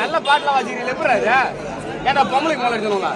நல்ல பாட்டுல வாசிக்கிறீங்க எப்படி அது ஏன்டா பொம்பளைக்கு மேலே சொல்லுங்க